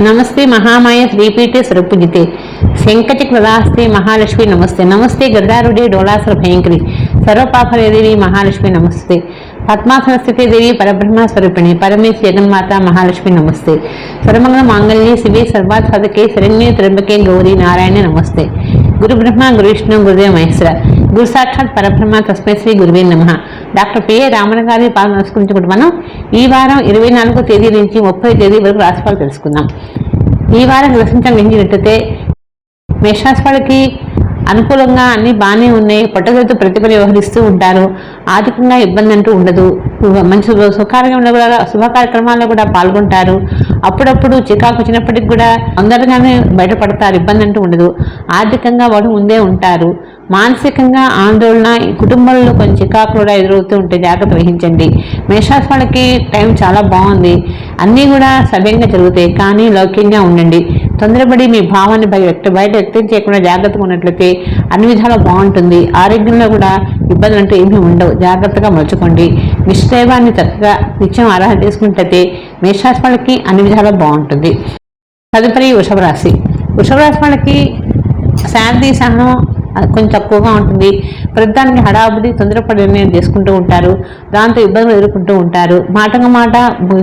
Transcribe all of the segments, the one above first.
నమస్తే మహామాయ శ్రీపీఠే స్వరూపుజితే. శంకటి కృదాస్తే మహాలక్ష్మి నమస్తే. నమస్తే గద్దారుడే డోలాసుర భయంకరి. సర్వపాపరేదేవి మహాలక్ష్మి నమస్తే. పద్మాసన స్థితి దేవి పరబ్రహ్మ స్వరూపిణి. పరమేశ్ జగన్మాత మహాలక్ష్మి నమస్తే. సర్వమంగళ మాంగళ్యే శివే సర్వాత్ సదకే శరణ్యే త్రంబకే గౌరీ నారాయణ నమస్తే. గురు బ్రహ్మ గురు విష్ణు గురుదేవ మహేశ్వర. గురు సాక్షాత్ పరబ్రహ్మ. తస్మై శ్రీ గురువే నమ. డాక్టర్ పిఏ రామణ గారి పాలన మనం ఈ వారం ఇరవై నాలుగో తేదీ నుంచి ముప్పై తేదీ వరకు రాశిఫలాలు తెలుసుకుందాం. ఈ వారం గ్రహించడం జరిగితే మేషరాశి వాళ్ళకి అనుకూలంగా అన్ని బాగానే ఉన్నాయి. పట్టుదలతో ప్రతిభలు వ్యవహరిస్తూ ఉంటారు. ఆర్థికంగా ఇబ్బంది అంటూ ఉండదు. మంచి శుభకార్యంలో కూడా శుభ కార్యక్రమాల్లో కూడా పాల్గొంటారు. అప్పుడప్పుడు చికాకు వచ్చినప్పటికి కూడా తొందరగానే బయటపడతారు. ఇబ్బంది అంటూ ఉండదు. ఆర్థికంగా వాడు ముందే ఉంటారు. మానసికంగా ఆందోళన ఈ కుటుంబంలో కొన్ని చికాకు కూడా ఎదురవుతూ ఉంటే జాగ్రత్త వహించండి. మేషాస్ వాళ్ళకి టైం చాలా బాగుంది. అన్నీ కూడా సవ్యంగా జరుగుతాయి. కానీ లౌక్యంగా ఉండండి. తొందరపడి మీ భావాన్ని వ్యక్త బయట వ్యక్తం చేయకుండా జాగ్రత్తగా ఉన్నట్లయితే అన్ని విధాలా బాగుంటుంది. ఆరోగ్యంలో కూడా ఇబ్బందులు అంటూ ఏమీ ఉండవు. జాగ్రత్తగా మలుచుకోండి. నిశ్చయవాన్ని చక్కగా నిత్యం ఆరాధన చేసుకున్నట్లయితే మేషరాశి వాళ్ళకి అన్ని విధాలా బాగుంటుంది. తదుపరి వృషభ రాశి వృషభ రాశి వాళ్ళకి శాంతి సహనం కొంచెం తక్కువగా ఉంటుంది. ప్రతిదానికి హడాబుడి తొందరపడి నిర్ణయం చేసుకుంటూ ఉంటారు. దాంతో ఇబ్బందులు ఎదుర్కొంటూ ఉంటారు. మాటగా మాట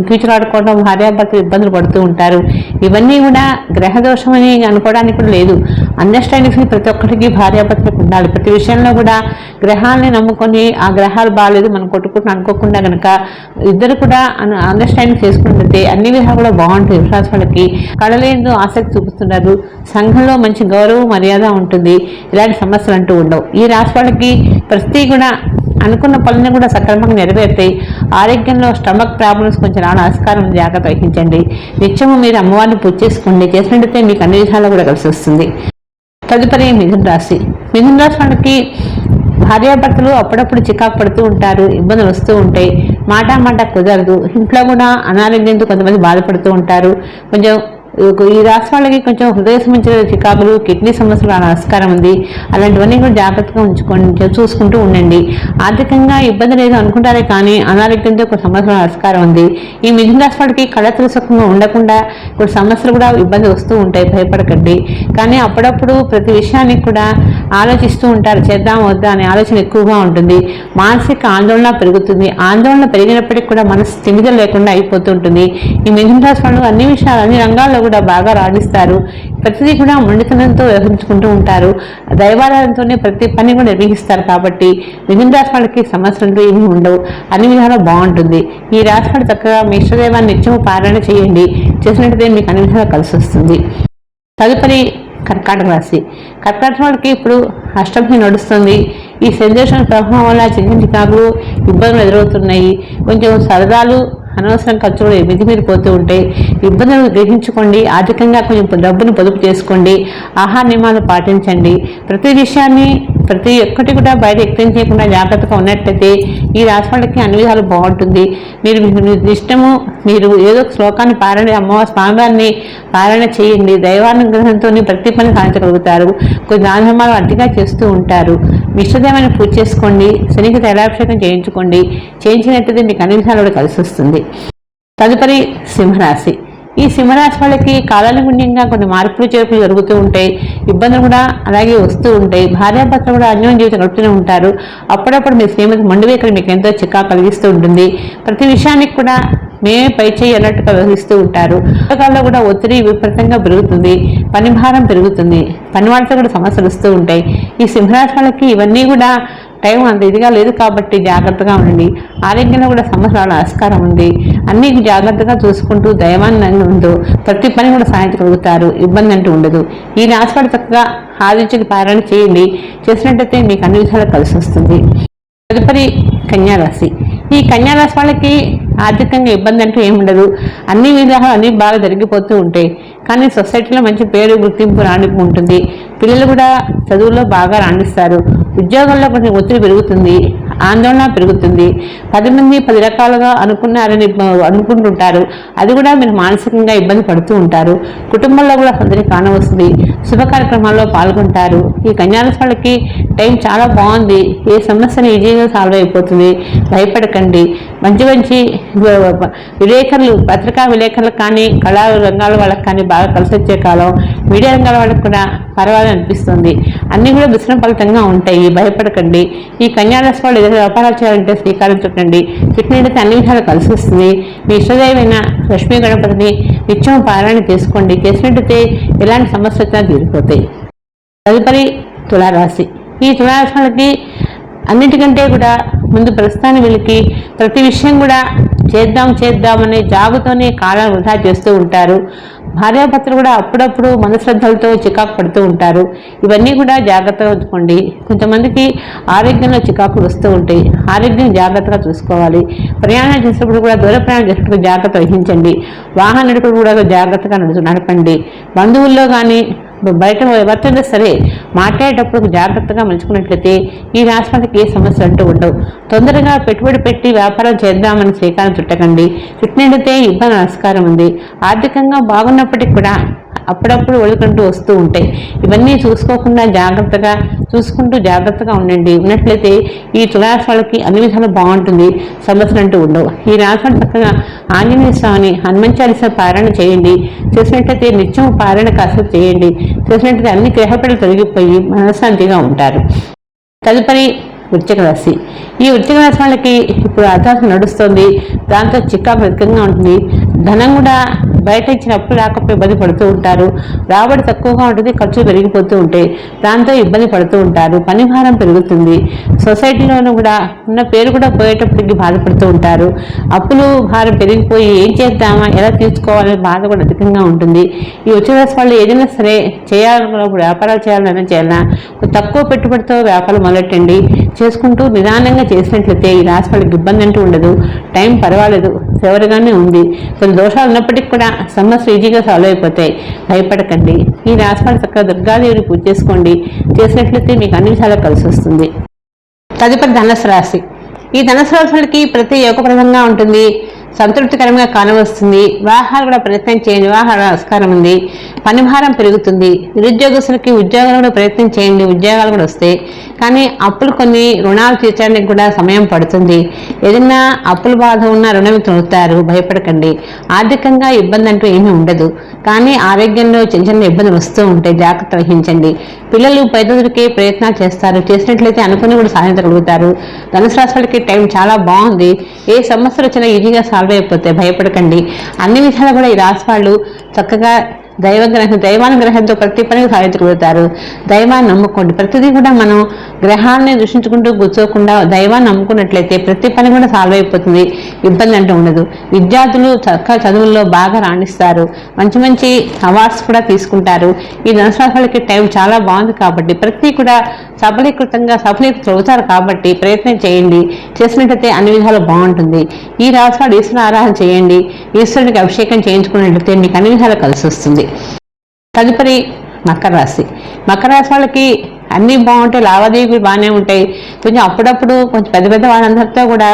ఫ్యూచర్ ఆడుకోవడం భార్యాభర్తలు ఇబ్బందులు పడుతూ ఉంటారు. ఇవన్నీ కూడా గ్రహదోషం అని అనుకోవడానికి కూడా లేదు. అండర్స్టాండింగ్స్ ప్రతి ఒక్కరికి భార్యాభర్తలకు ఉండాలి. ప్రతి విషయంలో కూడా గ్రహాలని నమ్ముకొని ఆ గ్రహాలు బాగాలేదు మనం కొట్టుకుంటూ అనుకోకుండా కనుక ఇద్దరు కూడా అండర్స్టాండింగ్ చేసుకుంటుంటే అన్ని విధాలు కూడా బాగుంటుంది విశ్వాస వాళ్ళకి కళలేందు ఆసక్తి చూపిస్తున్నారు. సంఘంలో మంచి గౌరవం మర్యాద ఉంటుంది. ఇలాంటి సమస్యలు అంటూ ఉండవు. ఈ రాశి వాళ్ళకి ప్రతి కూడా అనుకున్న పనులను కూడా సక్రమంగా నెరవేరుతాయి ఆరోగ్యంలో స్టమక్ ప్రాబ్లమ్స్ కొంచెం రావడం ఆస్కారం జాగ్రత్త వహించండి. నిత్యము మీరు అమ్మవారిని పూజ చేసుకోండి చేసినట్టయితే మీకు అన్ని విధాలు కూడా కలిసి వస్తుంది. తదుపరి మిథున రాశి. మిథున రాశి వాళ్ళకి భార్యాభర్తలు అప్పుడప్పుడు చికాకు పడుతూ ఉంటారు ఇబ్బందులు వస్తూ ఉంటాయి. మాట మాట కుదరదు. ఇంట్లో కూడా అనారోగ్యంతో కొంతమంది బాధపడుతూ ఉంటారు. కొంచెం ఈ రాశి వాళ్ళకి కొంచెం హృదయ సంబంధించిన చికాకులు కిడ్నీ సమస్యలు ఆస్కారం ఉంది. అలాంటివన్నీ కూడా జాగ్రత్తగా ఉంచుకొని చూసుకుంటూ ఉండండి. ఆర్థికంగా ఇబ్బంది లేదు అనుకుంటారే కానీ అనారోగ్యంతో ఒక సమస్య రావడం ఆస్కారం ఉంది. ఈ మిథున రాశి వాళ్ళకి కళ సుఖంగా ఉండకుండా కొన్ని సమస్యలు కూడా ఇబ్బంది వస్తూ ఉంటాయి. భయపడకండి. కానీ అప్పుడప్పుడు ప్రతి విషయానికి కూడా ఆలోచిస్తూ ఉంటారు. చేద్దాం వద్దా అనే ఆలోచన ఎక్కువగా ఉంటుంది. మానసిక ఆందోళన పెరుగుతుంది. ఆందోళన పెరిగినప్పటికీ కూడా మనసు తిమిద లేకుండా అయిపోతూ ఉంటుంది. ఈ మిథున రాశి వాళ్ళు అన్ని విషయాలు అన్ని రంగాల్లో కూడా బాగా రాణిస్తారు. ప్రతిదీ కూడా మొండితనంతో వ్యవహరించుకుంటూ ఉంటారు. దైవాలయంతోనే ప్రతి పని కూడా నిర్వహిస్తారు కాబట్టి మిథున రాశి వాళ్ళకి సమస్యలు ఏమీ ఉండవు. అన్ని విధాలు బాగుంటుంది. ఈ రాశి వాళ్ళు చక్కగా మీ ఇష్టదైవాన్ని నిత్యము పారాయణ చేయండి. చేసినట్టయితే మీకు అన్ని విధాలు కలిసి వస్తుంది. తదుపరి కర్కాటక రాశి. కర్కాటక వాళ్ళకి ఇప్పుడు అష్టమి నడుస్తుంది. ఈ సందేశం ప్రభావం వల్ల చిన్న చికాకులు ఇబ్బందులు ఎదురవుతున్నాయి. కొంచెం సరదాలు అనవసరం ఖర్చులు మితిమీరిపోతూ ఉంటాయి ఇబ్బందులు గ్రహించుకోండి ఆర్థికంగా కొంచెం డబ్బును పొదుపు చేసుకోండి ఆహార నియమాలు పాటించండి. ప్రతి విషయాన్ని ప్రతి ఒక్కటి కూడా బయట ఎక్స్ప్లెయిన్ చేయకుండా జాగ్రత్తగా ఉన్నట్లయితే ఈ రాశి వాళ్ళకి అన్ని విధాలు బాగుంటుంది. మీరు మీ ఇష్టము మీరు ఏదో ఒక శ్లోకాన్ని పారాయణ అమ్మవారి స్వామివారిని పారాయణ చేయండి. దైవానుగ్రహంతో ప్రతి పని సాధించగలుగుతారు. కొన్ని దానధర్మాలు అడ్డిగా చేస్తూ ఉంటారు. మీ పూజ చేసుకోండి. శనికి తైలాభిషేకం చేయించుకోండి. చేయించినట్టయితే మీకు అన్ని విధాలు కూడా కలిసి వస్తుంది. తదుపరి సింహరాశి. ఈ సింహరాశి వాళ్ళకి కాలానుగుణ్యంగా కొన్ని మార్పులు చేర్పులు జరుగుతూ ఉంటాయి. ఇబ్బందులు కూడా అలాగే వస్తూ ఉంటాయి. భార్యాభర్తలు కూడా అన్యోన్య జీవితం గడుపుతూనే ఉంటారు. అప్పుడప్పుడు మీ శ్రీమతి మండువేకలు మీకు ఎంతో చిక్కా కలిగిస్తూ ఉంటుంది. ప్రతి విషయానికి కూడా మేమే పై చేయి అన్నట్టుగా వ్యవహరిస్తూ ఉంటారు. పుస్తకాల్లో కూడా ఒత్తిడి విపరీతంగా పెరుగుతుంది. పని భారం పెరుగుతుంది. పని వాళ్ళతో కూడా సమస్యలు వస్తూ ఉంటాయి. ఈ సింహరాశి వాళ్ళకి ఇవన్నీ కూడా టైం అంత ఇదిగా లేదు కాబట్టి జాగ్రత్తగా ఉండండి. ఆరోగ్యంలో కూడా సమస్య ఆస్కారం ఉంది. అన్ని జాగ్రత్తగా చూసుకుంటూ దైవాన్ని ఉందో ప్రతి పని కూడా సాధించగలుగుతారు ఇబ్బంది అంటూ ఉండదు. ఈ రాశివాడు చక్కగా ఆదిత్యకి పారాయణ చేయండి. చేసినట్టయితే మీకు అన్ని విధాలు కలిసి వస్తుంది. తదుపరి కన్యారాశి ఈ కన్యారాశి వాళ్ళకి ఆర్థికంగా ఇబ్బంది అంటూ ఏముండదు అన్ని విధాలు అన్ని బాగా జరిగిపోతూ ఉంటాయి. కానీ సొసైటీలో మంచి పేరు గుర్తింపు రాణింపు ఉంటుంది. పిల్లలు కూడా చదువుల్లో బాగా రాణిస్తారు. ఉద్యోగంలో కొంచెం ఒత్తిడి పెరుగుతుంది. ఆందోళన పెరుగుతుంది. పది మంది పది రకాలుగా అనుకున్నారని అనుకుంటుంటారు. అది కూడా మీరు మానసికంగా ఇబ్బంది పడుతూ ఉంటారు. కుటుంబంలో కూడా సందడి కానవస్తుంది. శుభ కార్యక్రమాల్లో పాల్గొంటారు. ఈ కన్యారాశి వాళ్ళకి టైం చాలా బాగుంది. ఏ సమస్యను ఈజీగా సాల్వ్ అయిపోతుంది. భయపడకండి. మంచి మంచి విలేకరులు పత్రికా విలేకరులకు కానీ కళా రంగాల వాళ్ళకి కానీ బాగా కలిసి వచ్చే కాలం మీడియా రంగాల వాళ్ళకి కూడా పర్వాలేదు అనిపిస్తుంది. అన్నీ కూడా మిశ్రమ ఫలితంగా ఉంటాయి. భయపడకండి. ఈ కన్యారాశి వాళ్ళు ఏదైనా వ్యాపారాలు చేయాలంటే శ్రీకారం చుట్టండి. చుట్టినట్టయితే అన్ని విధాలు కలిసి వస్తుంది మీ ఇష్టదైవైన లక్ష్మీ గణపతిని నిత్యం పారాయణ చేసుకోండి. చేసినట్టయితే ఎలాంటి సమస్య వచ్చినా తీరిపోతాయి. తదుపరి తులారాశి. ఈ తులారాశి అన్నిటికంటే కూడా ముందు ప్రస్తుతాన్ని వీళ్ళకి ప్రతి విషయం కూడా చేద్దాం చేద్దాం అనే జాబుతోనే కాలం వృధా చేస్తూ ఉంటారు. భార్యాభర్తలు కూడా అప్పుడప్పుడు మనశ్రద్ధలతో చికాకు పడుతూ ఉంటారు. ఇవన్నీ కూడా జాగ్రత్తగా ఉంచుకోండి. కొంతమందికి ఆరోగ్యంలో చికాకులు వస్తూ ఉంటాయి. ఆరోగ్యం జాగ్రత్తగా చూసుకోవాలి. ప్రయాణం చేసేటప్పుడు కూడా దూర ప్రయాణం చేసేటప్పుడు జాగ్రత్త వహించండి. వాహన నడుపుడు కూడా జాగ్రత్తగా నడుచు నడపండి. బంధువుల్లో కానీ బయట ఎవరితోనే సరే మాట్లాడేటప్పుడు జాగ్రత్తగా మలుచుకున్నట్లయితే ఈ రాష్ట్రానికి ఏ సమస్యలు అంటూ ఉండవు. తొందరగా పెట్టుబడి పెట్టి వ్యాపారం చేద్దామని శ్రీకారం చుట్టకండి. చుట్టినట్టయితే ఇబ్బంది నమస్కారం ఉంది. ఆర్థికంగా బాగున్నప్పటికీ కూడా అప్పుడప్పుడు ఒడుకుంటూ వస్తూ ఉంటాయి. ఇవన్నీ చూసుకోకుండా జాగ్రత్తగా చూసుకుంటూ జాగ్రత్తగా ఉండండి. ఉన్నట్లయితే ఈ తులారాశి వాళ్ళకి అన్ని విధాలు బాగుంటుంది. సమస్యలు అంటూ ఉండవు. ఈ రాశి చక్కగా ఆంజనేయ స్వామిని హనుమంత చాలీస పారాయణ చేయండి. చేసినట్లయితే నిత్యం పారాయణ కాసేపు చేయండి. చేసినట్లయితే అన్ని గ్రహపడలు తొలగిపోయి మనశ్శాంతిగా ఉంటారు. తదుపరి వృత్తిక రాశి. ఈ వృత్తిక రాశి వాళ్ళకి ఇప్పుడు అర్థార్థం నడుస్తుంది. దాంతో చిక్కా బ్రతికంగా ఉంటుంది. ధనం కూడా బయట ఇచ్చిన అప్పు రాకపోతే ఇబ్బంది పడుతూ ఉంటారు. రాబడి తక్కువగా ఉంటుంది ఖర్చులు పెరిగిపోతూ ఉంటాయి. దాంతో ఇబ్బంది పడుతూ ఉంటారు. పని భారం పెరుగుతుంది. సొసైటీలోనూ కూడా ఉన్న పేరు కూడా పోయేటప్పటికి బాధపడుతూ ఉంటారు. అప్పులు భారం పెరిగిపోయి ఏం చేద్దామా ఎలా తీసుకోవాలనే బాధ కూడా అధికంగా ఉంటుంది. ఈ ఉచిత వాళ్ళు ఏదైనా సరే చేయాలనుకున్నప్పుడు వ్యాపారాలు చేయాలన్నా చేయాలన్నా తక్కువ పెట్టుబడితో వ్యాపారం మొదలెట్టండి. చేసుకుంటూ నిదానంగా చేసినట్లయితే ఈ రాశి వాళ్ళకి ఇబ్బంది అంటూ ఉండదు. టైం పర్వాలేదు. ఫేవర్గానే ఉంది. కొన్ని దోషాలు ఉన్నప్పటికీ కూడా సమస్య ఈజీగా సాల్వ్ అయిపోతాయి. భయపడకండి. ఈ రాశిఫలం చక్కగా దుర్గాదేవిని పూజ చేసుకోండి. చేసినట్లయితే మీకు అన్ని విషయాలు కలిసి వస్తుంది. తదుపరి ధనస్సు రాశి. ఈ ధనస్సు రాశులకి ప్రతి యోగప్రదంగా ఉంటుంది. సంతృప్తికరంగా కానవస్తుంది. వివాహాలు కూడా ప్రయత్నం చేయండి. వివాహాల ఆస్కారం ఉంది. పనిభారం పెరుగుతుంది. నిరుద్యోగస్తులకి ఉద్యోగాలు కూడా ప్రయత్నం చేయండి. ఉద్యోగాలు కూడా వస్తాయి. కానీ అప్పులు కొన్ని రుణాలు తీర్చడానికి కూడా సమయం పడుతుంది. ఏదైనా అప్పుల బాధ ఉన్న రుణం తొలుతారు. భయపడకండి. ఆర్థికంగా ఇబ్బంది అంటూ ఏమీ ఉండదు. కానీ ఆరోగ్యంలో చిన్న చిన్న ఇబ్బందులు వస్తూ ఉంటాయి. జాగ్రత్త వహించండి. పిల్లలు పైదొరికి ప్రయత్నాలు చేస్తారు. చేసినట్లయితే అనుకుని కూడా సాధించగలుగుతారు ధనుసు రాశి టైం చాలా బాగుంది. ఏ సమస్యలు వచ్చినా ఈజీగా సాల్వ్ అయిపోతే భయపడకండి. అన్ని విధాలు కూడా ఈ రాసి వాళ్ళు చక్కగా దైవగ్రహం దైవానుగ్రహంతో ప్రతి పనికి సాధించగలుగుతారు దైవాన్ని నమ్ముకోండి. ప్రతిదీ కూడా మనం గ్రహాన్ని దృష్టించుకుంటూ కూర్చోకుండా దైవాన్ని నమ్ముకున్నట్లయితే ప్రతి పని కూడా సాల్వ్ అయిపోతుంది. ఇబ్బంది అంటూ ఉండదు. విద్యార్థులు చక్కగా చదువుల్లో బాగా రాణిస్తారు. మంచి మంచి అవార్డ్స్ కూడా తీసుకుంటారు. ఈ ధనశాఖలకి టైం చాలా బాగుంది కాబట్టి ప్రతి కూడా సఫలీకృతంగా సఫలీకృతం అవుతారు కాబట్టి ప్రయత్నం చేయండి. చేసినట్లయితే అన్ని విధాలు బాగుంటుంది. ఈ రాశి ఈశ్వర ఆరాధన చేయండి. ఈశ్వరునికి అభిషేకం చేయించుకున్నట్లయితే మీకు అన్ని విధాలు కలిసి వస్తుంది. తదుపరి మకర రాశి. మకర రాశి వాళ్ళకి అన్నీ బాగుంటాయి లావాదేవీలు బాగానే ఉంటాయి. కొంచెం అప్పుడప్పుడు కొంచెం పెద్ద పెద్ద వాళ్ళందరితో కూడా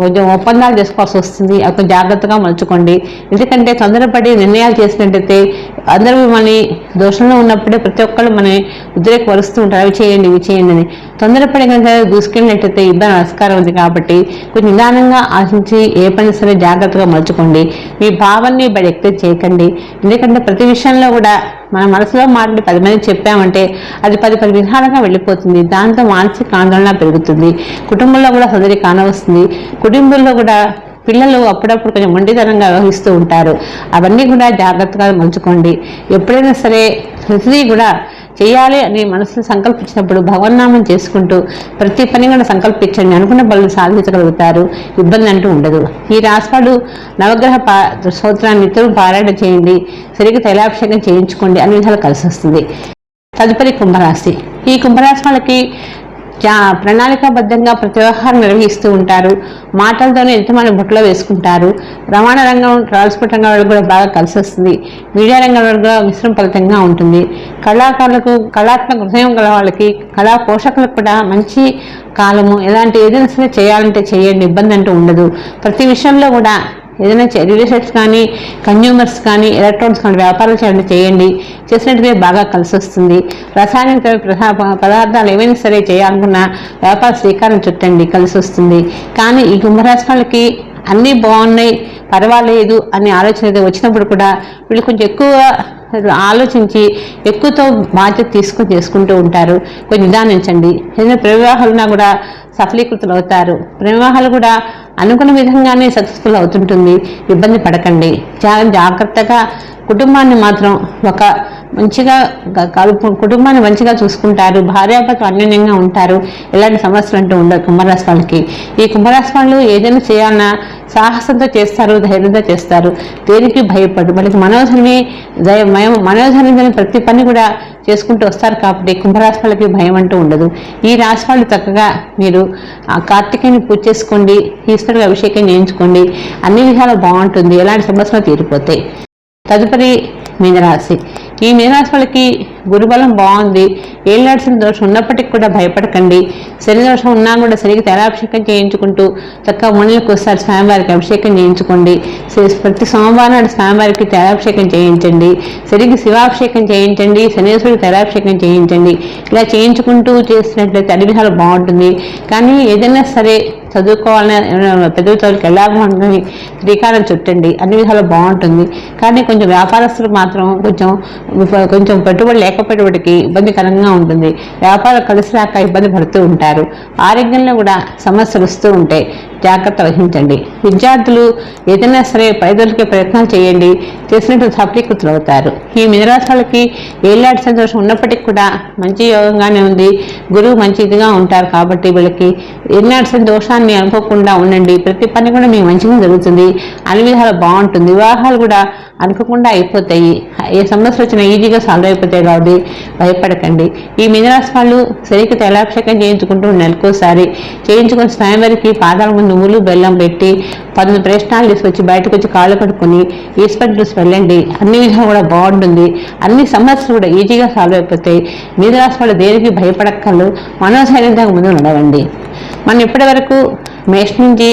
కొంచెం ఒప్పందాలు చేసుకోవాల్సి వస్తుంది. అక్కడ జాగ్రత్తగా మలుచుకోండి. ఎందుకంటే తొందరపడి నిర్ణయాలు చేసినట్టయితే అందరూ మిమ్మల్ని దోషంలో ఉన్నప్పుడే ప్రతి ఒక్కళ్ళు మన ఉద్రేక వరుస్తూ ఉంటారు. అవి చేయండి ఇవి చేయండి అని. తొందరపడి కనుక దూసుకెళ్ళినట్టయితే ఇబ్బంది ఆస్కారం ఉంది కాబట్టి కొంచెం నిదానంగా ఆశించి ఏ పని సరే జాగ్రత్తగా మలుచుకోండి. మీ భావాన్ని బయట ఎక్స్ప్రెస్ చేయకండి. ఎందుకంటే ప్రతి విషయంలో కూడా మన మనసులో మాటలు పది మంది చెప్పామంటే అది పది పది విధాలుగా వెళ్ళిపోతుంది. దాంతో మానసిక ఆందోళన పెరుగుతుంది. కుటుంబంలో కూడా సదరి కానవస్తుంది. కుటుంబంలో కూడా పిల్లలు అప్పుడప్పుడు కొంచెం మొండితనంగా వ్యవహరిస్తూ ఉంటారు. అవన్నీ కూడా జాగ్రత్తగా మలుచుకోండి ఎప్పుడైనా సరే ప్రతిదీ కూడా చేయాలి అని మనసులో సంకల్పించినప్పుడు భగవన్నామం చేసుకుంటూ ప్రతి పని కూడా సంకల్పించండి. అనుకున్న పనులు సాధించగలుగుతారు. ఇబ్బంది అంటూ ఉండదు. ఈ రాష్ట్రాలు నవగ్రహ పా స్తోత్రాన్ని నిత్యం పారాయణ చేయండి. సరిగ్గా తైలాభిషేకం చేయించుకోండి. అన్ని విధాలు కలిసి వస్తుంది. తదుపరి కుంభరాశి. ఈ కుంభరాశి వాళ్ళకి ప్రణాళికాబద్ధంగా ప్రతి వ్యవహారం నిర్వహిస్తూ ఉంటారు. మాటలతోనే ఎంతమంది బుట్టలో వేసుకుంటారు. రవాణా రంగం ట్రాన్స్పోర్ట్ రంగం వాళ్ళకి కూడా బాగా కలిసి వస్తుంది మీడియా రంగం వాళ్ళకి కూడా మిశ్రమ ఫలితంగా ఉంటుంది. కళాకారులకు కళాత్మక హృదయం గల వాళ్ళకి కళా పోషకులకు కూడా మంచి కాలము ఎలాంటి ఏదైనా సరే చేయాలంటే చేయండి ఇబ్బంది అంటూ ఉండదు. ప్రతి విషయంలో కూడా ఏదైనా రియల్ ఎస్టేట్స్ కానీ కన్జ్యూమర్స్ కానీ ఎలక్ట్రానిక్స్ కానీ వ్యాపారాలు చేయండి చేయండి. చేసినట్టుగా బాగా కలిసి వస్తుంది. రసాయనిక పదార్థాలు ఏమైనా సరే చేయాలనుకున్నా వ్యాపార శ్రీకారం చుట్టండి కలిసి వస్తుంది. కానీ ఈ కుంభరాశి వాళ్ళకి అన్నీ బాగున్నాయి పర్వాలేదు అనే ఆలోచన వచ్చినప్పుడు కూడా వీళ్ళు కొంచెం ఎక్కువ ఆలోచించి ఎక్కువతో బాధ్యత తీసుకొని చేసుకుంటూ ఉంటారు. కొంచెం నిదానించండి. ఏదైనా ప్రవివాహాలున్నా కూడా సఫలీకృతులు అవుతారు. ప్రవివాహాలు కూడా అనుకున్న విధంగానే సక్సెస్ఫుల్ అవుతుంటుంది. ఇబ్బంది పడకండి. చాలా జాగ్రత్తగా కుటుంబాన్ని మాత్రం ఒక మంచిగా కలుపు కుటుంబాన్ని మంచిగా చూసుకుంటారు. భార్యాభర్తలు అన్యోన్యంగా ఉంటారు. ఎలాంటి సమస్యలు అంటూ ఉండవు కుంభరాశి వాళ్ళకి. ఈ కుంభరాశి వాళ్ళు ఏదైనా చేయాలన్నా సాహసంతో చేస్తారు ధైర్యంతో చేస్తారు. దేనికి భయపడు వాళ్ళకి మనోధర్మి దయ- మనోధర్మి ప్రతి పని కూడా చేసుకుంటూ వస్తారు కాబట్టి కుంభరాశి వాళ్ళకి భయం అంటూ ఉండదు. ఈ రాశి వాళ్ళు చక్కగా మీరు ఆ కార్తీకేయుని పూజ చేసుకోండి ఈశ్వరుడు అభిషేకం చేయించుకోండి. అన్ని విధాలు బాగుంటుంది. ఎలాంటి సమస్యలు తీరిపోతాయి. తదుపరి మీనరాశి. ఈ మీనరాశి వాళ్ళకి గురుబలం బాగుంది. ఏళ్ళాడ్సిన దోషం ఉన్నప్పటికీ కూడా భయపడకండి. శని దోషం ఉన్నా కూడా శనికి తెలాభిషేకం చేయించుకుంటూ చక్కగా మునులకు ఒకసారి స్వామివారికి అభిషేకం చేయించుకోండి. ప్రతి సోమవారం నాడు స్వామివారికి తెరాభిషేకం చేయించండి. శనికి శివాభిషేకం చేయించండి. శనేశ్వరికి తెరాభిషేకం చేయించండి. ఇలా చేయించుకుంటూ చేసినట్లయితే అన్ని బాగుంటుంది. కానీ ఏదైనా సరే చదువుకోవాలని ఏమైనా పెద్ద చదువులకు వెళ్ళాము అని శ్రీకారం చుట్టండి అన్ని విధాలు బాగుంటుంది. కానీ కొంచెం వ్యాపారస్తులు మాత్రం కొంచెం కొంచెం పెట్టుబడి లేక పెట్టుబడికి ఇబ్బందికరంగా ఉంటుంది. వ్యాపారం కలిసి రాక ఇబ్బంది పడుతూ ఉంటారు. ఆరోగ్యంలో కూడా సమస్యలు వస్తూ ఉంటాయి. జాగ్రత్త వహించండి. విద్యార్థులు ఏదైనా సరే పైదొలికే ప్రయత్నాలు చేయండి. చేసినట్టు సఫలీకృతులు అవుతారు ఈ మినరాశాలకి వాళ్ళకి ఏళ్ళాటి సంతోషం ఉన్నప్పటికీ కూడా మంచి యోగంగానే ఉంది. గురువు మంచి ఇదిగా ఉంటారు కాబట్టి వీళ్ళకి ఎన్నాటి దోషాన్ని అనుకోకుండా ఉండండి. ప్రతి పని కూడా మీకు మంచిగా జరుగుతుంది. అన్ని విధాలు బాగుంటుంది. వివాహాలు కూడా అనుకోకుండా అయిపోతాయి. ఏ సమస్యలు వచ్చినా ఈజీగా సాల్వ్ అయిపోతాయి కాబట్టి భయపడకండి. ఈ మినరాశి వాళ్ళు సరిగ్గా తైలాభిషేకం చేయించుకుంటూ నెలకోసారి చేయించుకుని స్వయంవరికి పాదాల ముందు నువ్వులు బెల్లం పెట్టి పది ప్రశ్నలు తీసుకొచ్చి బయటకు వచ్చి కాళ్ళు కట్టుకుని ఈశ్వర్ డ్రెస్ వెళ్ళండి. అన్ని విధంగా కూడా బాగుంటుంది. అన్ని సమస్యలు కూడా ఈజీగా సాల్వ్ అయిపోతాయి. మినరాశి వాళ్ళు దేనికి భయపడక్కర్లు? మనోధైర్యంగా ముందు నడవండి. మనం ఇప్పటి వరకు మేష్ నుంచి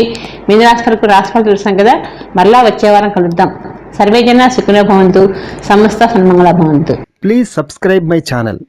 మీనరాశి వరకు వాళ్ళు చూసాం కదా? మరలా వచ్చే వారం కలుద్దాం. సర్వేజన సుఖినో భవంతు. సమస్త సన్మంగళ భవంతు. Please subscribe my channel